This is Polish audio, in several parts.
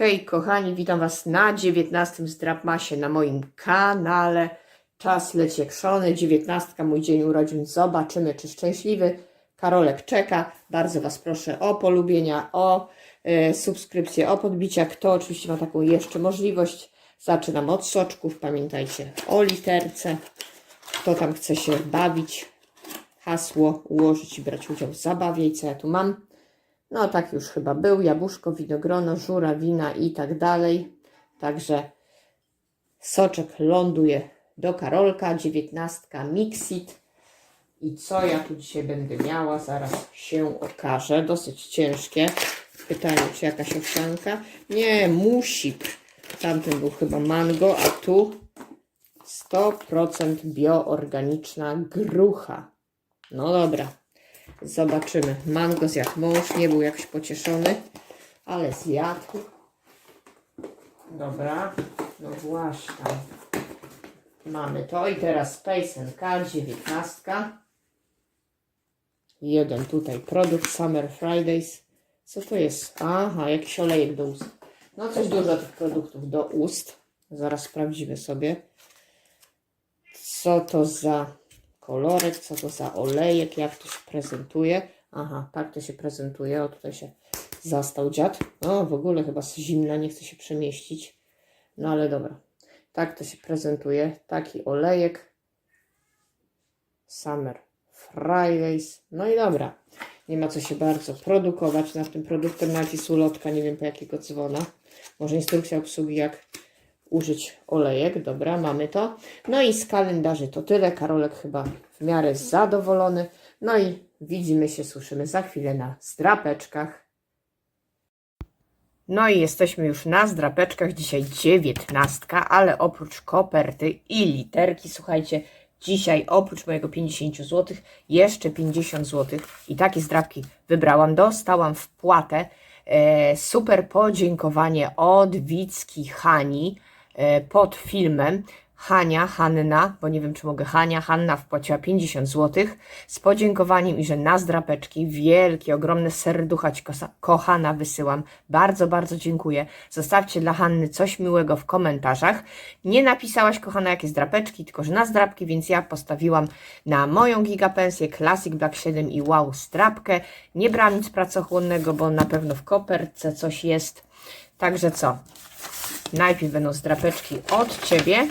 Hej kochani, witam Was na 19 Zdrapmasie na moim kanale. Czas leci jak szalony, 19 mój dzień urodzin. Zobaczymy czy szczęśliwy. Karolek czeka. Bardzo Was proszę o polubienia, o e, subskrypcję, o podbicia. Kto oczywiście ma taką jeszcze możliwość. Zaczynam od soczków. Pamiętajcie o literce. Kto tam chce się bawić, hasło ułożyć i brać udział w zabawie. I co ja tu mam? No tak już chyba był, jabłuszko, winogrono, żura, wina i tak dalej. Także soczek ląduje do Karolka, dziewiętnastka Mixit. I co ja tu dzisiaj będę miała, zaraz się okaże. Dosyć ciężkie. Pytanie, czy jakaś owsianka? Nie, musik. Tamten był chyba mango, a tu 100% bioorganiczna grucha. No dobra, Zobaczymy. Mango zjadł mąż, nie był jakoś pocieszony, ale zjadł. Dobra, no właśnie. Mamy to i teraz Space NK 19. Jeden tutaj produkt Summer Fridays. Co to jest? Aha, jakiś olejek do ust. No coś dużo tych produktów do ust. Zaraz sprawdzimy sobie. Co to za kolorek, co to za olejek, jak to się prezentuje. Aha, tak to się prezentuje. O, tutaj się zastał dziad. O, w ogóle chyba z zimna, nie chce się przemieścić. No ale dobra. Tak to się prezentuje. Taki olejek. Summer Fridays. No i dobra. Nie ma co się bardzo produkować nad tym produktem. Nacisk ulotka, nie wiem po jakiego dzwona. Może instrukcja obsługi, jak użyć olejek. Dobra, mamy to. No i z kalendarzy to tyle. Karolek chyba w miarę zadowolony. No i widzimy się, słyszymy za chwilę na zdrapeczkach. No i jesteśmy już na zdrapeczkach. Dzisiaj dziewiętnastka, ale oprócz koperty i literki, słuchajcie, dzisiaj oprócz mojego 50 zł, jeszcze 50 zł i takie zdrapki wybrałam. Dostałam wpłatę. E, super podziękowanie od Wicki Hani pod filmem. Hania, Hanna, bo nie wiem czy mogę Hania, Hanna wpłaciła 50 zł z podziękowaniem i że na zdrapeczki wielkie, ogromne serducha Ci kochana wysyłam. Bardzo, bardzo dziękuję. Zostawcie dla Hanny coś miłego w komentarzach. Nie napisałaś kochana jakie zdrapeczki, tylko że na zdrapki, więc ja postawiłam na moją gigapensję Classic Black 7 i wow zdrapkę. Nie brałam nic pracochłonnego, bo na pewno w kopertce coś jest. Także co? Najpierw będą zdrapeczki od Ciebie,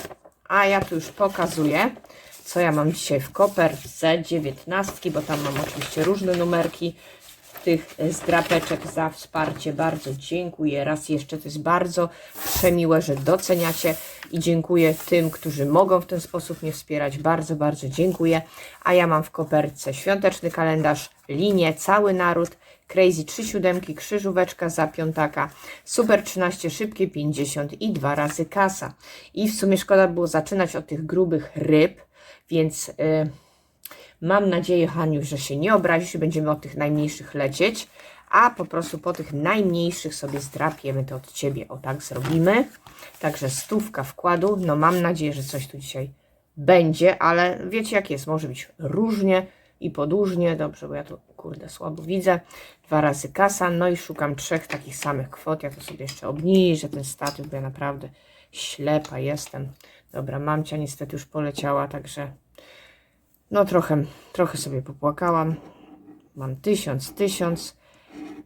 a ja tu już pokazuję, co ja mam dzisiaj w kopertce 19, bo tam mam oczywiście różne numerki tych zdrapeczek za wsparcie. Bardzo dziękuję raz jeszcze. To jest bardzo przemiłe, że doceniacie i dziękuję tym, którzy mogą w ten sposób mnie wspierać. Bardzo, bardzo dziękuję. A ja mam w kopertce świąteczny kalendarz, linię, cały naród, Crazy 3 siódemki, krzyżóweczka za piątaka, Super 13, szybkie 50 i dwa razy kasa. I w sumie szkoda było zaczynać od tych grubych ryb, więc... Yy, Mam nadzieję, Haniu, że się nie obrazisz i będziemy od tych najmniejszych lecieć, a po prostu po tych najmniejszych sobie zdrapiemy to od Ciebie. O tak zrobimy. Także stówka wkładu. No mam nadzieję, że coś tu dzisiaj będzie, ale wiecie jak jest. Może być różnie i podłużnie. Dobrze, bo ja tu kurde słabo widzę. Dwa razy kasa. No i szukam trzech takich samych kwot. Ja to sobie jeszcze obniżę ten statyw, bo ja naprawdę ślepa jestem. Dobra, mamcia niestety już poleciała, także no trochę, trochę sobie popłakałam. Mam tysiąc, tysiąc,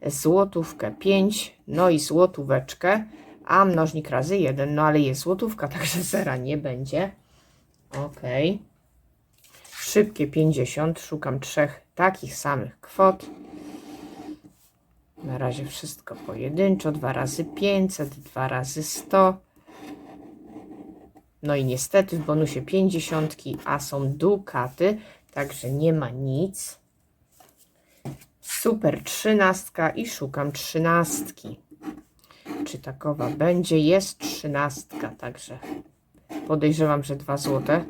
złotówkę pięć, no i złotóweczkę, a mnożnik razy jeden, no ale jest złotówka, także zera nie będzie. Ok. Szybkie 50, szukam trzech takich samych kwot. Na razie wszystko pojedynczo, dwa razy 500, dwa razy 100. No i niestety w bonusie 50, a są dukaty, także nie ma nic. Super trzynastka i szukam trzynastki. Czy takowa będzie? Jest trzynastka, także podejrzewam, że dwa złote.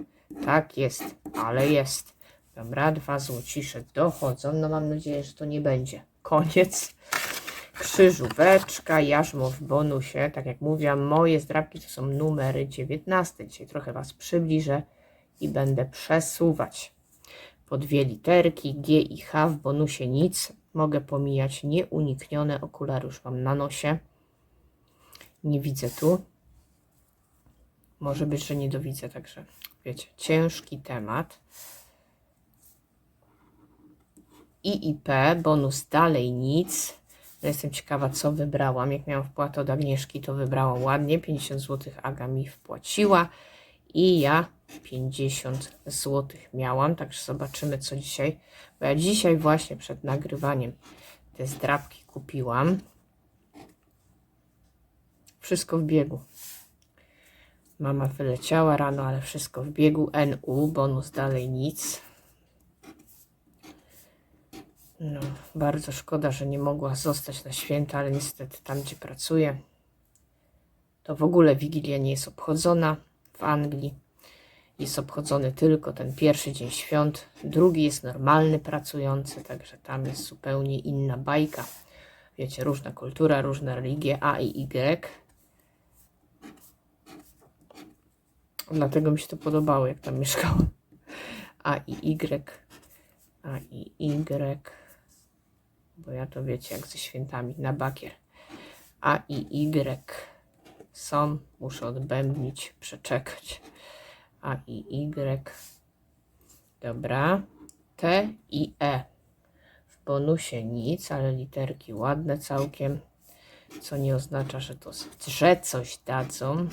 Tak jest, ale jest. Dobra, dwa złocisze dochodzą. No mam nadzieję, że to nie będzie. Koniec. Krzyżóweczka, jarzmo w bonusie. Tak jak mówiłam, moje zdrabki to są numery 19. Dzisiaj trochę Was przybliżę i będę przesuwać. Po dwie literki G i H w bonusie nic. Mogę pomijać nieuniknione. Okulary już mam na nosie. Nie widzę tu. Może być, że nie dowidzę, także wiecie, ciężki temat. IIP, bonus dalej nic. No jestem ciekawa, co wybrałam. Jak miałam wpłatę od Agnieszki, to wybrałam ładnie. 50 zł Aga mi wpłaciła i ja 50 zł miałam. Także zobaczymy, co dzisiaj. Bo ja dzisiaj właśnie przed nagrywaniem te zdrabki kupiłam. Wszystko w biegu. Mama wyleciała rano, ale wszystko w biegu. NU, bonus dalej nic. No, bardzo szkoda, że nie mogła zostać na święta, ale niestety tam, gdzie pracuje, to w ogóle Wigilia nie jest obchodzona w Anglii. Jest obchodzony tylko ten pierwszy dzień świąt, drugi jest normalny, pracujący, także tam jest zupełnie inna bajka. Wiecie, różna kultura, różne religie, A i Y. Dlatego mi się to podobało, jak tam mieszkałam. A i Y. A i Y. Bo ja to wiecie, jak ze świętami na bakier. A i Y są, muszę odbębnić, przeczekać. A i Y. Dobra. T i E. W bonusie nic, ale literki ładne całkiem. Co nie oznacza, że to że coś dadzą.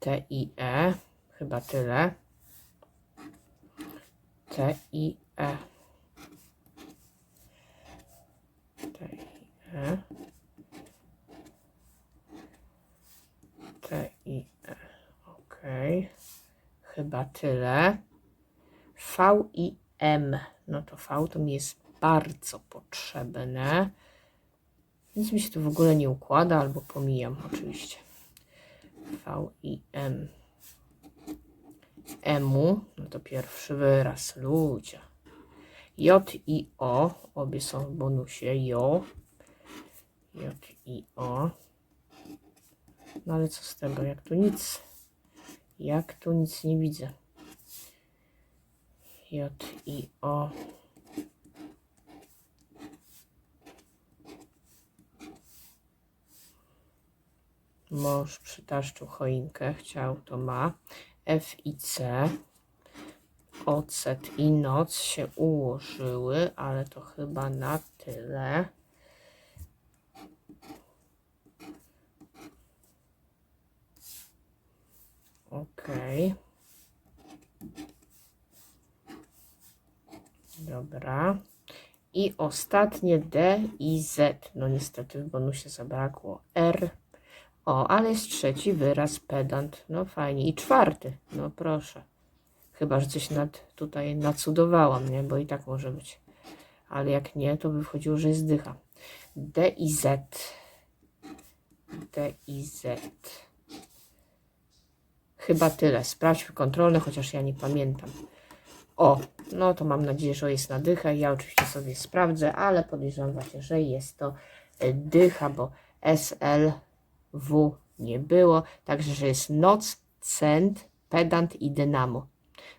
T i E. Chyba tyle. T i E. T i E. T i E. Ok. Chyba tyle. V i M. No to V to mi jest bardzo potrzebne. Nic mi się to w ogóle nie układa, albo pomijam oczywiście. V i M. Emu, no to pierwszy wyraz, ludzie. J i O, obie są w bonusie, Jo. J i O. No ale co z tego, jak tu nic, jak tu nic nie widzę. J i O. Mąż przytaszczył choinkę, chciał, to ma. F i C. Ocet i noc się ułożyły, ale to chyba na tyle. Okej. Dobra. I ostatnie D i Z. No niestety w bonusie zabrakło R. O, ale jest trzeci wyraz, pedant. No fajnie. I czwarty. No proszę. Chyba, że coś nad, tutaj nacudowałam, nie? Bo i tak może być. Ale jak nie, to by wchodziło, że jest dycha. D i Z. D i Z. Chyba tyle. Sprawdźmy kontrolne, chociaż ja nie pamiętam. O, no to mam nadzieję, że jest na dychę. Ja oczywiście sobie sprawdzę, ale podejrzewam właśnie, że jest to dycha, bo SL W nie było. Także, że jest noc, cent, pedant i dynamo.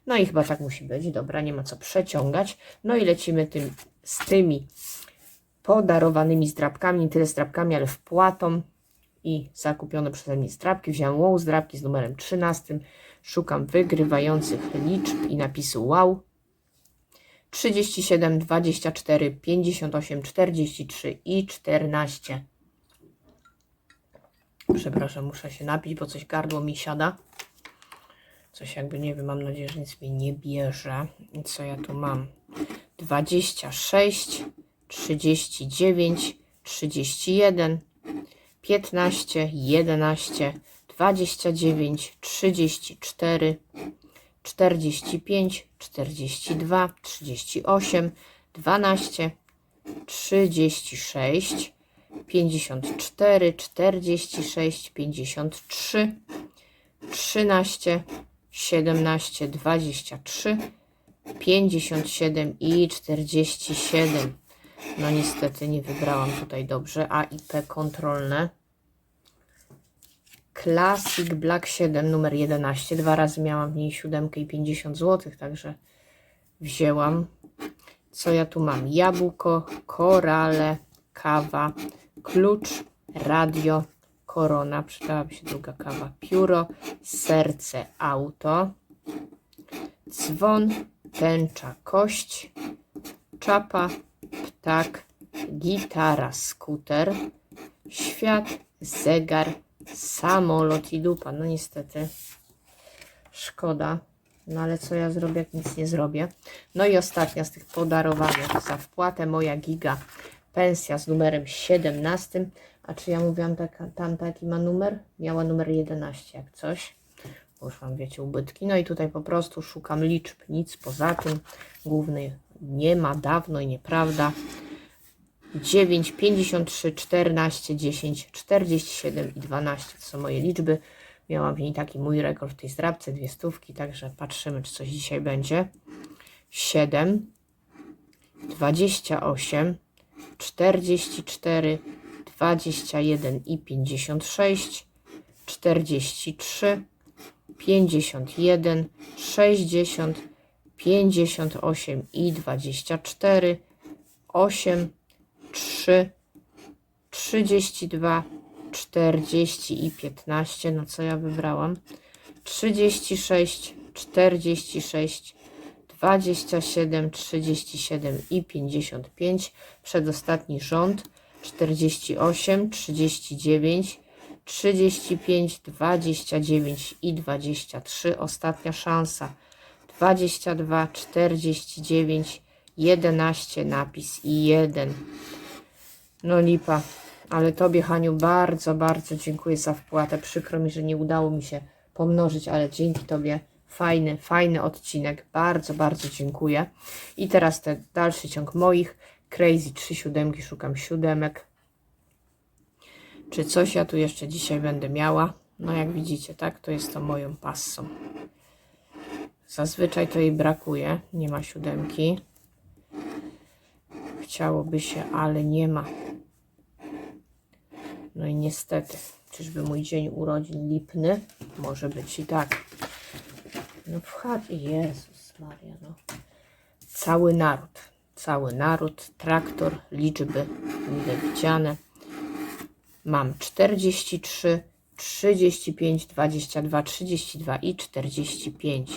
No i chyba tak musi być. Dobra, nie ma co przeciągać. No i lecimy tym, z tymi podarowanymi zdrabkami. Nie tyle zdrabkami, ale wpłatą. I zakupione przeze mnie zdrabki. Wziąłem wow zdrabki z numerem 13. Szukam wygrywających liczb i napisu wow. 37, 24, 58, 43 i 14. Przepraszam, muszę się napić, bo coś gardło mi siada. Coś jakby, nie wiem, mam nadzieję, że nic mi nie bierze. Co ja tu mam? 26, 39, 31, 15, 11, 29, 34, 45, 42, 38, 12, 36, 54, 46, 53, 13, 17, 23, 57 i 47. No niestety nie wybrałam tutaj dobrze. A i P kontrolne. Classic Black 7 numer 11. Dwa razy miałam w niej siódemkę i 50 zł, także wzięłam. Co ja tu mam? Jabłko, korale, kawa, klucz, radio, korona, przydałaby się druga kawa, pióro, serce, auto, dzwon, tęcza, kość, czapa, ptak, gitara, skuter, świat, zegar, samolot i dupa. No niestety, szkoda. No ale co ja zrobię, jak nic nie zrobię. No i ostatnia z tych podarowanych za wpłatę moja giga pensja z numerem 17. A czy ja mówiłam taka, tam taki ma numer? Miała numer 11 jak coś. Bo już mam wiecie ubytki. No i tutaj po prostu szukam liczb, nic poza tym. Głównej nie ma dawno i nieprawda. 9, 53, 14, 10, 47 i 12 to są moje liczby. Miałam w niej taki mój rekord w tej zdrabce, dwie stówki, także patrzymy, czy coś dzisiaj będzie. 7, 28, 44, 21 i 56, 43, 51, 60, 58 i 24, 8, 3, 32, 40 i 15. No co ja wybrałam? 36, 46, 27, 37 i 55. Przedostatni rząd 48, 39, 35, 29 i 23. Ostatnia szansa 22, 49, 11, napis i 1. No lipa, ale Tobie Haniu bardzo, bardzo dziękuję za wpłatę. Przykro mi, że nie udało mi się pomnożyć, ale dzięki Tobie fajny, fajny odcinek. Bardzo, bardzo dziękuję. I teraz ten dalszy ciąg moich. Crazy 3 siódemki, szukam siódemek. Czy coś ja tu jeszcze dzisiaj będę miała? No jak widzicie, tak? To jest to moją passą. Zazwyczaj to jej brakuje. Nie ma siódemki. Chciałoby się, ale nie ma. No i niestety, czyżby mój dzień urodzin lipny? Może być i tak. No w chacie, Jezus Maria, no. Cały naród, cały naród, traktor, liczby mile widziane. Mam 43, 35, 22, 32 i 45.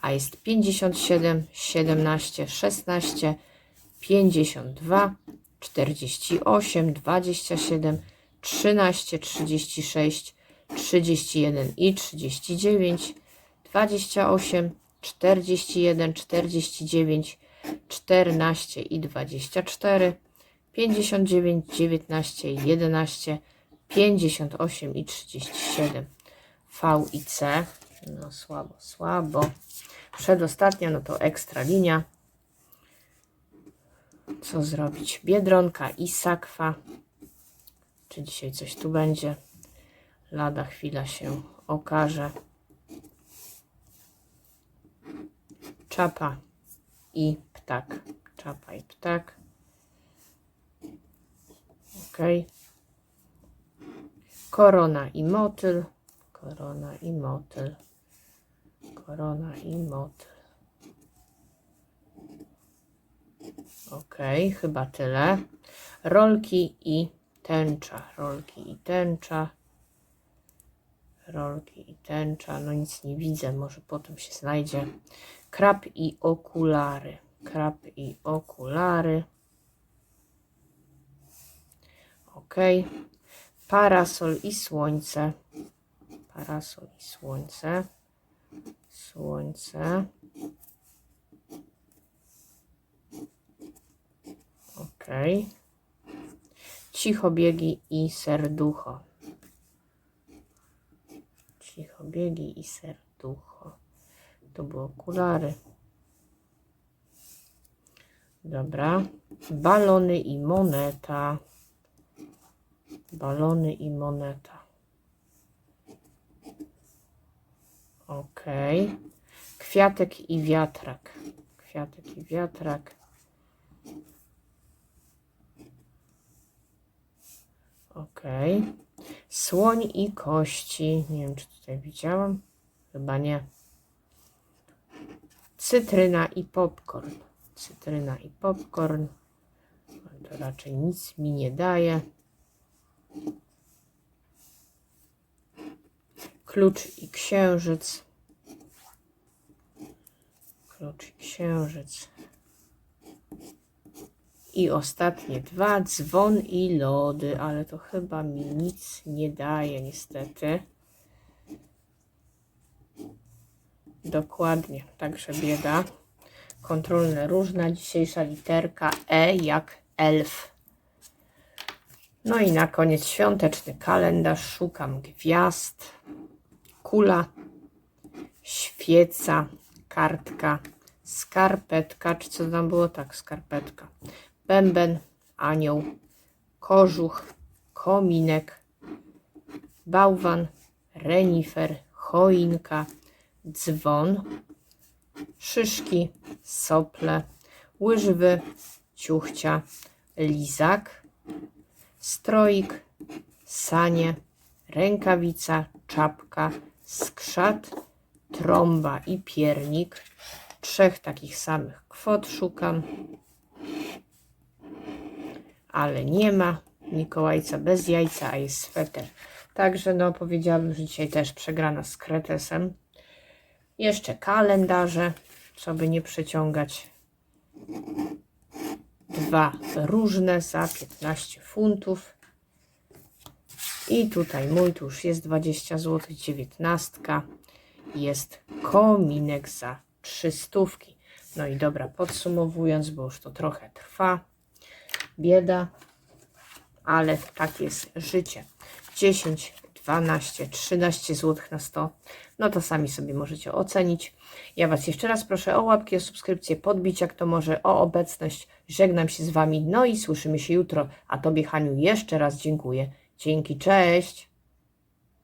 A jest 57, 17, 16, 52, 48, 27, 13, 36, 31 i 39, 28, 41, 49, 14 i 24, 59, 19, 11, 58 i 37. V i C. No słabo, słabo. Przedostatnia, no to ekstra linia. Co zrobić? Biedronka i sakwa. Czy dzisiaj coś tu będzie? Lada chwila się okaże. Czapa i ptak. Czapa i ptak. Ok. Korona i motyl. Korona i motyl. Korona i motyl. Ok, chyba tyle. Rolki i tęcza. Rolki i tęcza. Rolki i tęcza. No nic nie widzę, może potem się znajdzie. Krab i okulary. Krab i okulary. Ok. Parasol i słońce. Parasol i słońce. Słońce. Ok. Cichobiegi i serducho. Cichobiegi i serducho. To były okulary. Dobra. Balony i moneta. Balony i moneta. Ok. Kwiatek i wiatrak. Kwiatek i wiatrak. Ok. Słoń i kości. Nie wiem, czy tutaj widziałam. Chyba nie. Cytryna i popcorn. Cytryna i popcorn. To raczej nic mi nie daje. Klucz i księżyc. Klucz i księżyc. I ostatnie dwa, dzwon i lody, ale to chyba mi nic nie daje niestety. Dokładnie, także bieda. Kontrolne różna, dzisiejsza literka E jak elf. No i na koniec świąteczny kalendarz, szukam gwiazd, kula, świeca, kartka, skarpetka, czy co tam było? Tak, skarpetka, bęben, anioł, kożuch, kominek, bałwan, renifer, choinka, dzwon, szyszki, sople, łyżwy, ciuchcia, lizak, stroik, sanie, rękawica, czapka, skrzat, trąba i piernik. Trzech takich samych kwot szukam, ale nie ma. Mikołajca bez jajca, a jest sweter. Także no powiedziałabym, że dzisiaj też przegrana z kretesem. Jeszcze kalendarze, co by nie przeciągać. Dwa różne za 15 funtów. I tutaj mój tu już jest 20 zł, 19. Jest kominek za 300. No i dobra, podsumowując, bo już to trochę trwa. Bieda, ale tak jest życie. 10, 12, 13 zł na 100. No to sami sobie możecie ocenić. Ja Was jeszcze raz proszę o łapki, o subskrypcję, podbić jak to może, o obecność. Żegnam się z Wami, no i słyszymy się jutro. A Tobie, Haniu, jeszcze raz dziękuję. Dzięki, cześć!